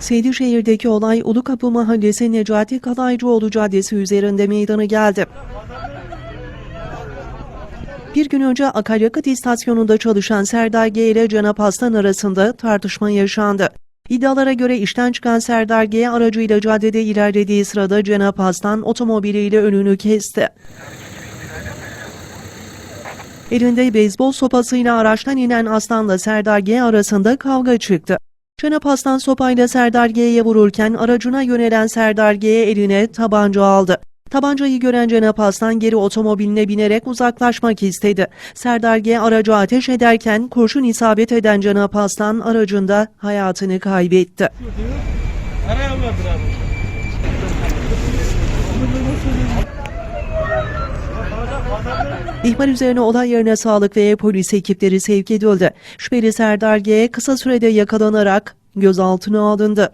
Seydişehir'deki olay Ulukapı Mahallesi Necati Kalaycıoğlu Caddesi üzerinde meydana geldi. Bir gün önce akaryakıt istasyonunda çalışan Serdar G ile Cenap Aslan arasında tartışma yaşandı. İddialara göre işten çıkan Serdar G aracıyla caddede ilerlediği sırada Cenap Aslan otomobiliyle önünü kesti. Elinde beyzbol sopasıyla araçtan inen Aslan'la Serdar G arasında kavga çıktı. Cenap Aslan sopayla Serdar G'ye vururken aracına yönelen Serdar G eline tabanca aldı. Tabancayı gören Cenap Aslan geri otomobiline binerek uzaklaşmak istedi. Serdar G aracı ateş ederken kurşun isabet eden Cenap Aslan aracında hayatını kaybetti. Nereye İhbar üzerine olay yerine sağlık ve polis ekipleri sevk edildi. Şüpheli Serdar G kısa sürede yakalanarak gözaltına alındı.